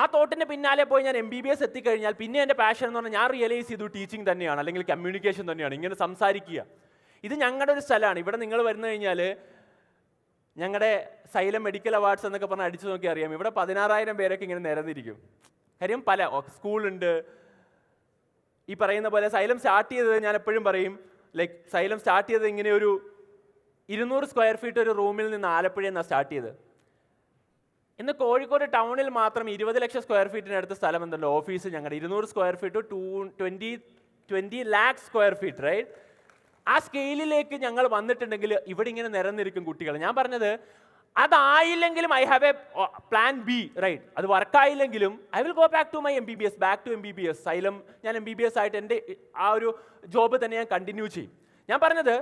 ആ തോട്ടിന് പിന്നാലെ പോയി ഞാൻ എം ബി ബി എസ് എത്തിക്കഴിഞ്ഞാൽ പിന്നെ എന്റെ പാഷൻ എന്ന് പറഞ്ഞാൽ ഞാൻ റിയലൈസ് ചെയ്തു ടീച്ചിങ് തന്നെയാണ് അല്ലെങ്കിൽ കമ്മ്യൂണിക്കേഷൻ തന്നെയാണ്. ഇങ്ങനെ സംസാരിക്കുക. ഇത് ഞങ്ങളുടെ ഒരു സ്ഥലമാണ്. ഇവിടെ നിങ്ങൾ വരുന്നു കഴിഞ്ഞാൽ ഞങ്ങളുടെ സൈലം മെഡിക്കൽ അവാർഡ്സ് എന്നൊക്കെ പറഞ്ഞ് അടിച്ചു നോക്കി അറിയാം. ഇവിടെ പതിനാറായിരം പേരൊക്കെ ഇങ്ങനെ നിരന്നിരിക്കും. കാര്യം പല സ്കൂളുണ്ട് ഈ പറയുന്ന പോലെ സൈലം സ്റ്റാർട്ട് ചെയ്തത് ഞാൻ എപ്പോഴും പറയും ലൈക്ക് സൈലം സ്റ്റാർട്ട് ചെയ്തത് ഇങ്ങനെ ഒരു ഇരുന്നൂറ് സ്ക്വയർ ഫീറ്റ് ഒരു റൂമിൽ നിന്ന് ആലപ്പുഴയിൽ നിന്നാണ് സ്റ്റാർട്ട് ചെയ്തത്. ഇന്ന് കോഴിക്കോട് ടൗണിൽ മാത്രം ഇരുപത് ലക്ഷം സ്ക്വയർ ഫീറ്റിനടുത്ത് സ്ഥലം എന്തുണ്ട് ഓഫീസ് ഞങ്ങളുടെ ഇരുന്നൂറ് square feet to twenty twenty lakh square feet right ആ സ്കെയിലിലേക്ക് ഞങ്ങൾ വന്നിട്ടുണ്ടെങ്കിൽ ഇവിടെ ഇങ്ങനെ നിരന്നിരിക്കും കുട്ടികൾ. ഞാൻ പറഞ്ഞത് അതായില്ലെങ്കിലും I have a plan B right അത് വർക്കായില്ലെങ്കിലും I will go back to my M B B S back to M B B S Xylem ഞാൻ എം ബി ബി എസ് ആയിട്ട് എന്റെ ആ ഒരു ജോബ് തന്നെ ഞാൻ കണ്ടിന്യൂ ചെയ്യും. ഞാൻ പറഞ്ഞത്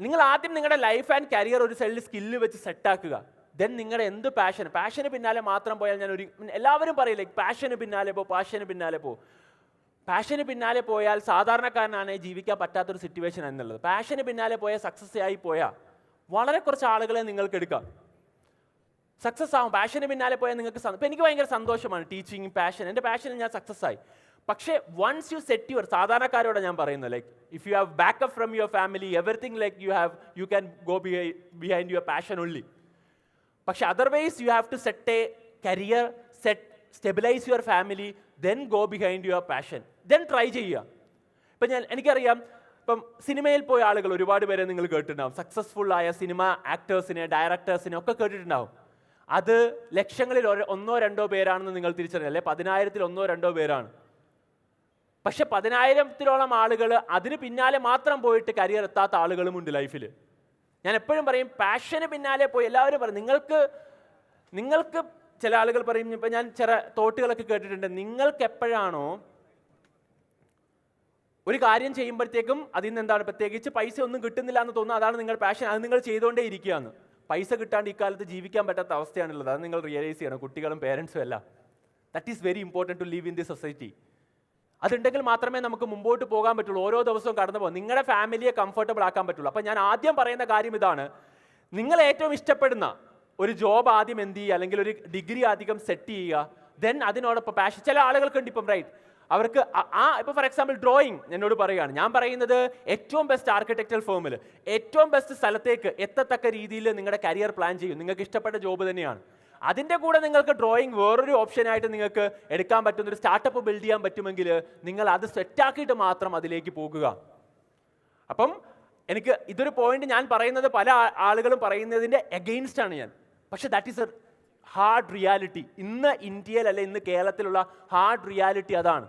നിങ്ങൾ ആദ്യം നിങ്ങളുടെ ലൈഫ് ആൻഡ് കരിയർ ഒരു സൈഡിൽ സ്കില്ല് വെച്ച് സെറ്റാക്കുക ദെൻ നിങ്ങളുടെ എന്ത് പാഷൻ പാഷന് പിന്നാലെ മാത്രം പോയാൽ ഞാൻ ഒരു എല്ലാവരും പറയില്ലേ പാഷന് പിന്നാലെ പോ പാഷന് പിന്നാലെ പോ. പാഷന് പിന്നാലെ പോയാൽ സാധാരണക്കാരനാണ് ജീവിക്കാൻ പറ്റാത്തൊരു സിറ്റുവേഷൻ എന്നുള്ളത്. പാഷന് പിന്നാലെ പോയാൽ സക്സസ് ആയി പോയാൽ വളരെ കുറച്ച് ആളുകളെ നിങ്ങൾക്ക് എടുക്കാം. സക്സസ് ആവും. പാഷന് പിന്നാലെ പോയാൽ നിങ്ങൾക്ക് ഇപ്പം എനിക്ക് ഭയങ്കര സന്തോഷമാണ് ടീച്ചിങ് പാഷൻ എന്റെ പാഷനിൽ ഞാൻ സക്സസ് ആയി. പക്ഷേ വൺസ് യു സെറ്റ് യുവർ സാധാരണക്കാരോട് ഞാൻ പറയുന്നത് like if you have backup from your family everything like you have you can go behind your passion only പക്ഷെ otherwise you have to set a career set stabilise your family then go behind your passion then try ചെയ്യുക. ഇപ്പം ഞാൻ എനിക്കറിയാം ഇപ്പം സിനിമയിൽ പോയ ആളുകൾ ഒരുപാട് പേരെ നിങ്ങൾ കേട്ടിട്ടുണ്ടാവും. സക്സസ്ഫുൾ ആയ സിനിമ ആക്ടേഴ്സിനെ ഡയറക്ടേഴ്സിനെ ഒക്കെ കേട്ടിട്ടുണ്ടാവും. അത് ലക്ഷങ്ങളിൽ ഒന്നോ രണ്ടോ പേരാണെന്ന് നിങ്ങൾ തിരിച്ചറിയാം അല്ലെ പതിനായിരത്തിൽ ഒന്നോ രണ്ടോ പേരാണ്. പക്ഷെ പതിനായിരത്തിലോളം ആളുകൾ അതിന് പിന്നാലെ മാത്രം പോയിട്ട് കരിയർ എത്താത്ത ആളുകളുമുണ്ട് ലൈഫിൽ ഞാൻ എപ്പോഴും പറയും പാഷന് പിന്നാലെ പോയി എല്ലാവരും പറയും നിങ്ങൾക്ക് നിങ്ങൾക്ക് ചില ആളുകൾ പറയും ഇപ്പം ഞാൻ ചില തോട്ടുകളൊക്കെ കേട്ടിട്ടുണ്ട് നിങ്ങൾക്ക് എപ്പോഴാണോ ഒരു കാര്യം ചെയ്യുമ്പോഴത്തേക്കും അതിൽ നിന്ന് എന്താണ് പ്രത്യേകിച്ച് പൈസ ഒന്നും കിട്ടുന്നില്ല എന്ന് തോന്നുന്നു അതാണ് നിങ്ങൾ പാഷൻ അത് നിങ്ങൾ ചെയ്തുകൊണ്ടേ ഇരിക്കുകയാണ് പൈസ കിട്ടാണ്ട് ഇക്കാലത്ത് ജീവിക്കാൻ പറ്റാത്ത അവസ്ഥയാണുള്ളത് അത് നിങ്ങൾ റിയലൈസ് ചെയ്യണം കുട്ടികളും പേരൻസും എല്ലാം. That is very important to live in the society അതുണ്ടെങ്കിൽ മാത്രമേ നമുക്ക് മുമ്പോട്ട് പോകാൻ പറ്റുള്ളൂ. ഓരോ ദിവസവും കടന്നു പോകും. നിങ്ങളുടെ ഫാമിലിയെ കംഫർട്ടബിൾ ആക്കാൻ പറ്റുള്ളൂ. അപ്പം ഞാൻ ആദ്യം പറയുന്ന കാര്യം ഇതാണ്. നിങ്ങൾ ഏറ്റവും ഇഷ്ടപ്പെടുന്ന ഒരു ജോബ് ആദ്യം എന്ത് ചെയ്യുക? അല്ലെങ്കിൽ ഒരു ഡിഗ്രി അധികം സെറ്റ് ചെയ്യുക. ദെൻ അതിനോടൊപ്പം പാഷൻ ചില ആളുകൾക്കുണ്ട് ഇപ്പം റൈറ്റ് അവർക്ക് ആ- ഇപ്പോൾ ഫോർ എക്സാമ്പിൾ ഡ്രോയിങ് എന്നോട് പറയുകയാണ്. ഞാൻ പറയുന്നത് ഏറ്റവും ബെസ്റ്റ് ആർക്കിടെക്ചർ ഫേമിൽ ഏറ്റവും ബെസ്റ്റ് സ്ഥലത്തേക്ക് എത്തത്തക്ക രീതിയിൽ നിങ്ങളുടെ കരിയർ പ്ലാൻ ചെയ്യും. നിങ്ങൾക്ക് ഇഷ്ടപ്പെട്ട ജോബ് തന്നെയാണ്. അതിന്റെ കൂടെ നിങ്ങൾക്ക് ഡ്രോയിങ് വേറൊരു ഓപ്ഷനായിട്ട് നിങ്ങൾക്ക് എടുക്കാൻ പറ്റുന്ന ഒരു സ്റ്റാർട്ടപ്പ് ബിൽഡ് ചെയ്യാൻ പറ്റുമെങ്കിൽ നിങ്ങൾ അത് സെറ്റാക്കിയിട്ട് മാത്രം അതിലേക്ക് പോകുക. അപ്പം എനിക്ക് ഇതൊരു പോയിന്റ് ഞാൻ പറയുന്നത് പല ആളുകളും പറയുന്നതിന്റെ എഗെയിൻസ്റ്റ് ആണ് ഞാൻ. പക്ഷെ that is a hard reality ഇന്ന് ഇന്ത്യയിൽ അല്ലെ ഇന്ന് കേരളത്തിലുള്ള ഹാർഡ് റിയാലിറ്റി അതാണ്.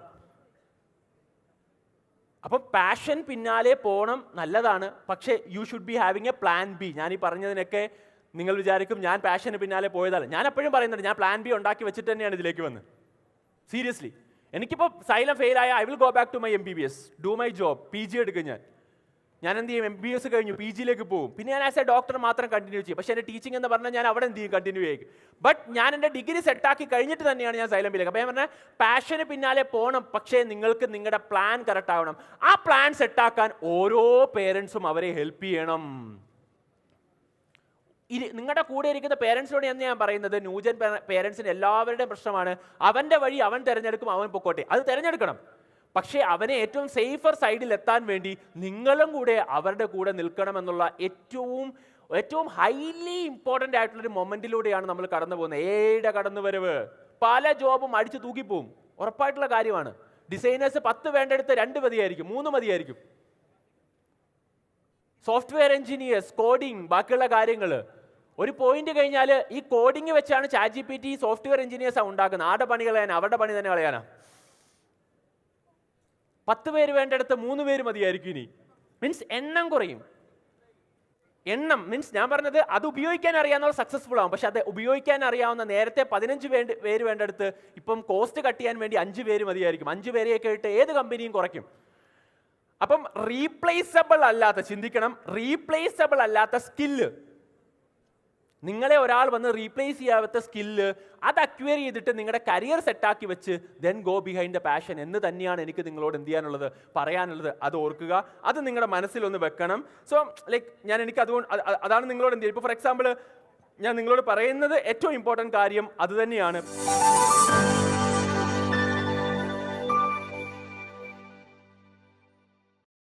അപ്പം പാഷൻ പിന്നാലെ പോകണം നല്ലതാണ്. പക്ഷേ you should be having a plan B ഞാൻ ഈ പറഞ്ഞതിനൊക്കെ നിങ്ങൾ വിചാരിക്കും ഞാൻ പാഷന് പിന്നാലെ പോയതല്ല. ഞാൻ എപ്പോഴും പറയുന്നുണ്ട് ഞാൻ പ്ലാൻ ബി ഉണ്ടാക്കി വെച്ചിട്ട് തന്നെയാണ് ഇതിലേക്ക് വന്ന് സീരിയസ്ലി എനിക്കിപ്പോൾ സൈലം ഫെയിൽ ആയ I will go back to my M B B S do my job P G എടുക്കും ഞാൻ. ഞാൻ എന്ത് ചെയ്യും? എം ബി എസ് കഴിഞ്ഞു. പി ജിയിലേക്ക് പോകും. പിന്നെ ഞാൻ ആസ് എ ഡോക്ടർ മാത്രം കണ്ടിന്യൂ ചെയ്യും. പക്ഷേ എന്റെ ടീച്ചിങ് എന്ന് പറഞ്ഞാൽ ഞാൻ അവിടെ എന്ത് ചെയ്യും? കണ്ടിന്യൂ ചെയ്യും. ബട്ട് ഞാൻ എന്റെ ഡിഗ്രി സെറ്റാക്കി കഴിഞ്ഞിട്ട് തന്നെയാണ് ഞാൻ സൈലംബിലേക്ക് അപ്പോൾ ഞാൻ പറഞ്ഞാൽ പാഷന് പിന്നാലെ പോകണം പക്ഷേ നിങ്ങൾക്ക് നിങ്ങളുടെ പ്ലാൻ കറക്റ്റ് ആവണം. ആ പ്ലാൻ സെറ്റാക്കാൻ ഓരോ പേരൻസും അവരെ ഹെൽപ്പ് ചെയ്യണം. ഇരി നിങ്ങളുടെ കൂടെ ഇരിക്കുന്ന പേരൻസിനോട് എന്ന് ഞാൻ പറയുന്നത്? ന്യൂജൻ പേരൻസിന് എല്ലാവരുടെയും പ്രശ്നമാണ്. അവന്റെ വഴി അവൻ തിരഞ്ഞെടുക്കും അവൻ പൊക്കോട്ടെ. അത് തിരഞ്ഞെടുക്കണം. പക്ഷേ അവനെ ഏറ്റവും സേഫർ സൈഡിൽ എത്താൻ വേണ്ടി നിങ്ങളും കൂടെ അവരുടെ കൂടെ നിൽക്കണമെന്നുള്ള ഏറ്റവും ഏറ്റവും ഹൈലി ഇമ്പോർട്ടന്റ് ആയിട്ടുള്ളൊരു മൊമെന്റിലൂടെയാണ് നമ്മൾ കടന്നു പോകുന്നത്. ഏടെ കടന്നു വരവ്. പല ജോബും അടിച്ചു തൂക്കിപ്പോവും. ഉറപ്പായിട്ടുള്ള കാര്യമാണ്. ഡിസൈനേഴ്സ് പത്ത് വേണ്ടെടുത്ത് രണ്ട് മതിയായിരിക്കും മൂന്ന് മതിയായിരിക്കും. സോഫ്റ്റ്വെയർ എഞ്ചിനീയേഴ്സ് കോഡിംഗ് ബാക്കിയുള്ള കാര്യങ്ങൾ ഒരു പോയിന്റ് കഴിഞ്ഞാൽ ഈ കോഡിംഗ് വെച്ചാണ് chat G P T software എഞ്ചിനീയേഴ്സാണ് ഉണ്ടാക്കുന്നത്. ആരുടെ പണി കളയാനാണ് അവരുടെ പണി തന്നെ കളയാനാ? പത്ത് പേര് വേണ്ടടുത്ത് മൂന്ന് പേര് മതിയായിരിക്കും ഇനി. മീൻസ് എണ്ണം കുറയും. എണ്ണം മീൻസ് ഞാൻ പറഞ്ഞത് അത് ഉപയോഗിക്കാൻ അറിയാവുന്നവർ സക്സസ്ഫുൾ ആവും. പക്ഷെ അത് ഉപയോഗിക്കാൻ അറിയാവുന്ന നേരത്തെ പതിനഞ്ച് വേണ്ടി പേര് വേണ്ടടുത്ത് ഇപ്പം കോസ്റ്റ് കട്ട് ചെയ്യാൻ വേണ്ടി അഞ്ച് പേര് മതിയായിരിക്കും. അഞ്ച് പേരെയൊക്കെ ഇട്ട് ഏത് കമ്പനിയും കുറയ്ക്കും. അപ്പം റീപ്ലേസബിൾ അല്ലാത്ത ചിന്തിക്കണം റീപ്ലേസബിൾ അല്ലാത്ത സ്കില്ല് നിങ്ങളെ ഒരാൾ വന്ന് റീപ്ലേസ് ചെയ്യാത്ത സ്കില്ല് അത് അക്വയർ ചെയ്തിട്ട് നിങ്ങളുടെ കരിയർ സെറ്റാക്കി വെച്ച് then go behind the passion എന്ന് തന്നെയാണ് എനിക്ക് നിങ്ങളോട് എന്ത് ചെയ്യാനുള്ളത് പറയാനുള്ളത്. അത് ഓർക്കുക. അത് നിങ്ങളുടെ മനസ്സിലൊന്ന് വെക്കണം. സോ ലൈക്ക് ഞാൻ എനിക്ക് അതുകൊണ്ട് അത് അത് അതാണ് നിങ്ങളോട് എന്ത് ചെയ്യുക ഇപ്പോൾ ഫോർ എക്സാമ്പിൾ ഞാൻ നിങ്ങളോട് പറയുന്നത് ഏറ്റവും ഇമ്പോർട്ടന്റ് കാര്യം അത് തന്നെയാണ്.